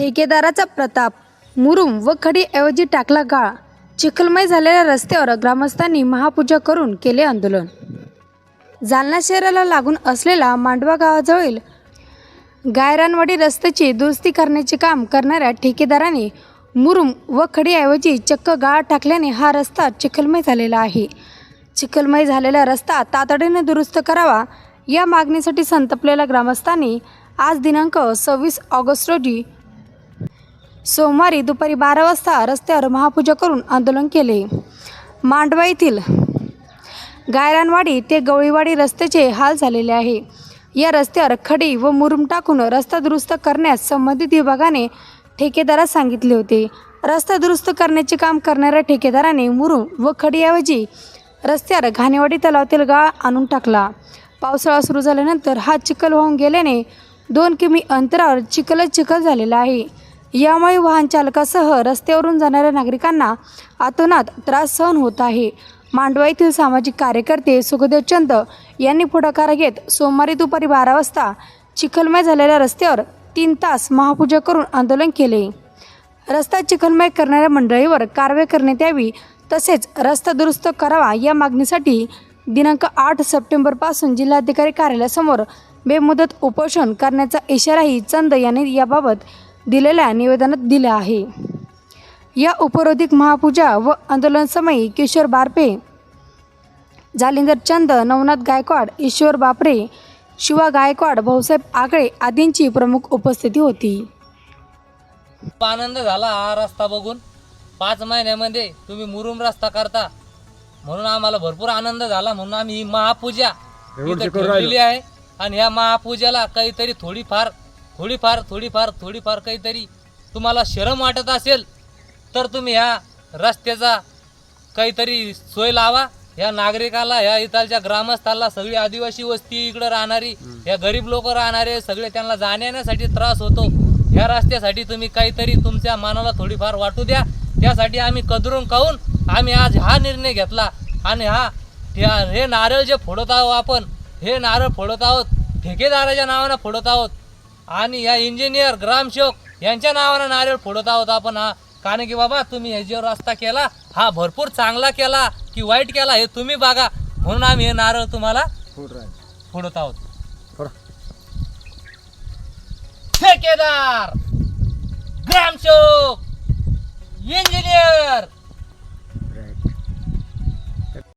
ठेकेदाराचा प्रताप. मुरुम व खडीऐवजी टाकला गाळ. चिखलमय झालेल्या रस्त्यावर ग्रामस्थांनी महापूजा करून केले आंदोलन. जालना शहराला लागून असलेला मांडवा गावाजवळील गायरानवाडी रस्त्याची दुरुस्ती करण्याचे काम करणाऱ्या ठेकेदाराने मुरुम व खडीऐवजी चक्क गाळ टाकल्याने हा रस्ता चिखलमय झालेला आहे. चिखलमय झालेला रस्ता तातडीने दुरुस्त करावा या मागणीसाठी संतपलेल्या ग्रामस्थांनी आज दिनांक सव्वीस ऑगस्ट रोजी सोमवारी दुपारी बारा वाजता रस्त्यावर महापूजा करून आंदोलन केले. मांडवा येथील गायरानवाडी ते गवळीवाडी रस्त्याचे हाल झालेले आहे. या रस्त्यावर खडी व मुरुम टाकून रस्ता दुरुस्त करण्यास संबंधित विभागाने ठेकेदारास सांगितले होते. रस्ता दुरुस्त करण्याचे काम करणाऱ्या ठेकेदाराने मुरुम व खडीऐवजी रस्त्यावर घाणेवाडी तलावातील गाळ आणून टाकला. पावसाळा सुरू झाल्यानंतर हा चिखल वाहून गेल्याने दोन किमी अंतरावर चिखलच चिखल झालेला आहे. यामुळे वाहन चालकासह रस्त्यावरून जाणाऱ्या नागरिकांना अतोनात त्रास सहन होत आहे. मांडवा येथील सामाजिक कार्यकर्ते सुखदेव चंद यांनी पुढाकार घेत सोमवारी दुपारी बारा वाजता चिखलमय झालेल्या रस्त्यावर तीन तास महापूजा करून आंदोलन केले. रस्ता चिखलमय करणाऱ्या मंडळीवर कारवाई करण्यात यावी तसेच रस्ता दुरुस्त करावा या मागणीसाठी दिनांक आठ सप्टेंबरपासून जिल्हाधिकारी कार्यालयासमोर बेमुदत उपोषण करण्याचा इशाराही चंद यांनी याबाबत दिलेल्या निवेदनात दिला आहे. या उपरोधिक महापूजा व आंदोलनसमयी किशोर बारपे जालिंदर चंद नवनाथ गायकवाड ईश्वर बापरे शिवा गायकवाड भाऊसाहेब आगळे आदींची प्रमुख उपस्थिती होती. खूप आनंद झाला हा रस्ता बघून. पाच महिन्यामध्ये तुम्ही मुरुम रस्ता करता. म्हणून आम्हाला भरपूर आनंद झाला. म्हणून आम्ही ही महापूजा इथं ठेवलेली आहे. आणि या महापूजाला काहीतरी थोडीफार थोडीफार थोडीफार थोडीफार काहीतरी तुम्हाला शरम वाटत असेल तर तुम्ही ह्या रस्त्याचा काहीतरी सोय लावा. या नागरिकाला ह्या इथालच्या ग्रामस्थाला सगळी आदिवासी वस्ती इकडे राहणारी या गरीब लोक राहणारे सगळे त्यांना जाण्यासाठी त्रास होतो. ह्या रस्त्यासाठी तुम्ही काहीतरी तुमच्या मनाला थोडीफार वाटू द्या. त्यासाठी आम्ही कदरून काहून आम्ही आज हा निर्णय घेतला. आणि हा ह्या- हे नारळ जे फोडत आहोत आपण हे नारळ फोडत आहोत ठेकेदाराच्या नावानं फोडत आहोत. आणि या इंजिनियर ग्रामसेवक यांच्या नावानं नारळ फोडत आहोत आपण हा. कारण की बाबा तुम्ही हे जो रस्ता केला हा भरपूर चांगला केला की वाईट केला हे तुम्ही बघा. म्हणून आम्ही हे नारळ तुम्हाला फोडत आहोत. ठेकेदार ग्रामसेवक